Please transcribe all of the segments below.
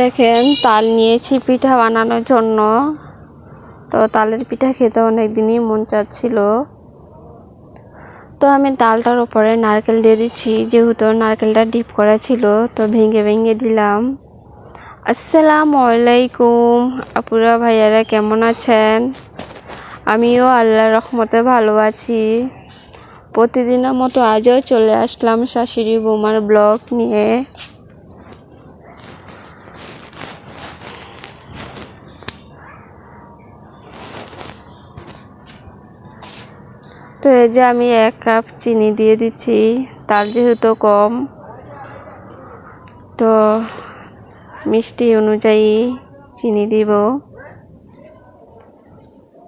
দেখেন, তাল নিয়েছি পিঠা বানানোর জন্য। তো তালের পিঠা খেতে অনেক দিনই মন চাচ্ছিল। তো আমি তালটার উপরে নারকেল দিয়ে দিচ্ছি, যেহেতু নারকেলটা ডিপ করা ছিল, তো ভেঙে ভেঙে দিলাম। আসসালামু আলাইকুম, আপুরা ভাইয়ারা কেমন আছেন? আমিও আল্লাহর রহমতে ভালো আছি। প্রতিদিনের মতো আজও চলে আসলাম শাশুড়ি বৌমার ব্লগ নিয়ে। তো এই যে আমি এক কাপ চিনি দিয়ে দিচ্ছি, তার যেহেতু কম, তো মিষ্টি অনুযায়ী চিনি দিব।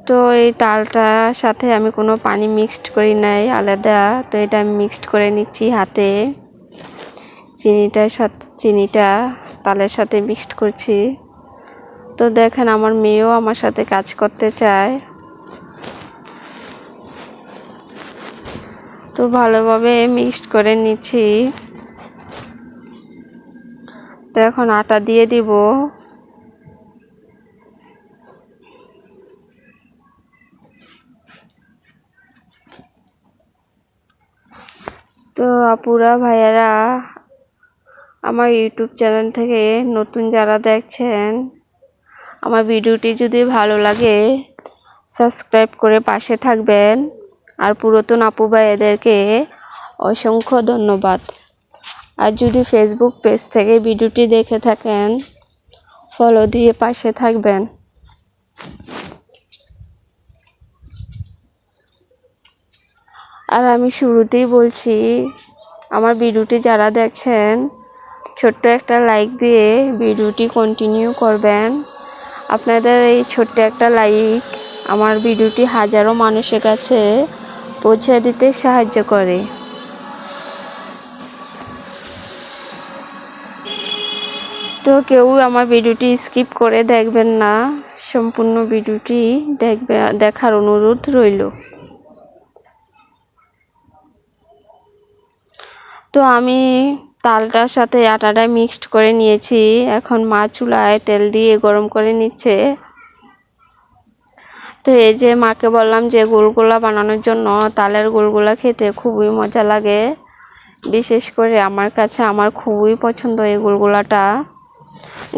তো এই তালটার সাথে আমি কোনো পানি মিক্সড করি নাই, আলাদা, তো এটা আমি মিক্সড করে নিচ্ছি হাতে। চিনিটার সাথে, চিনিটা তালের সাথে মিক্সড করছি। তো দেখেন, আমার মেয়েও আমার সাথে কাজ করতে চায়। তো ভালোভাবে মিক্সড করে নিচ্ছি। তো এখন আটা দিয়ে দিব। তো আপুরা, ভাইয়ারা, আমার ইউটিউব চ্যানেল থেকে নতুন যারা দেখছেন, আমার ভিডিওটি যদি ভালো লাগে সাবস্ক্রাইব করে পাশে থাকবেন। আর পুরাতন আপু ভাইয়াদেরকে অসংখ্য ধন্যবাদ। আর যদি ফেসবুক পেজ থেকে ভিডিওটি দেখে থাকেন ফলো দিয়ে পাশে থাকবেন। আর আমি শুরুতেই বলছি, আমার ভিডিওটি যারা দেখছেন, ছোট্ট একটা লাইক দিয়ে ভিডিওটি কন্টিনিউ করবেন। আপনাদের এই ছোট্ট একটা লাইক আমার ভিডিওটি হাজারো মানুষের কাছে পৌঁছে দিতে সাহায্য করে। তো কেউ আমার ভিডিওটি স্কিপ করে দেখবেন না, সম্পূর্ণ ভিডিওটি দেখবে, দেখার অনুরোধ রইল। তো আমি তালটার সাথে আটাটা মিক্সড করে নিয়েছি। এখন মা চুলায় তেল দিয়ে গরম করে নিচ্ছে। তো এই যে মাকে বললাম যে গোলগোলা বানানোর জন্য, তালের গোলগোলা খেতে খুবই মজা লাগে। বিশেষ করে আমার কাছে আমার খুবই পছন্দ এই গোলগোলাটা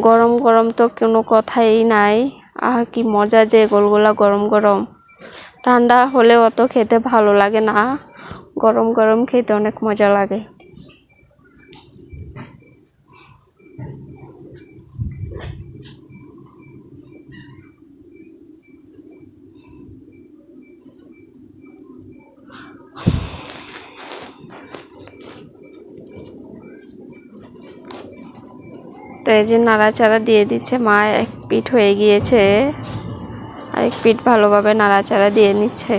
গরম গরম তো কোনো কথাই নাই। আহ, কি মজা যে গোলগোলা গরম গরম। ঠান্ডা হলে অত খেতে ভালো লাগে না। গরম গরম খেতে অনেক মজা লাগে। তো এই যে নাড়াচাড়া দিয়ে দিচ্ছে। মা এক পিঠ হয়ে গিয়েছে। আর এক পিঠ ভালোভাবে নাড়াচাড়া দিয়ে নিচ্ছে।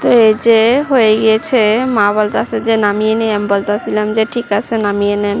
তো এই যে হয়ে গিয়েছে। মা বলতেছে যে, নামিয়ে নিই আমি বলতেছিলাম যে, ঠিক আছে, নামিয়ে নেন।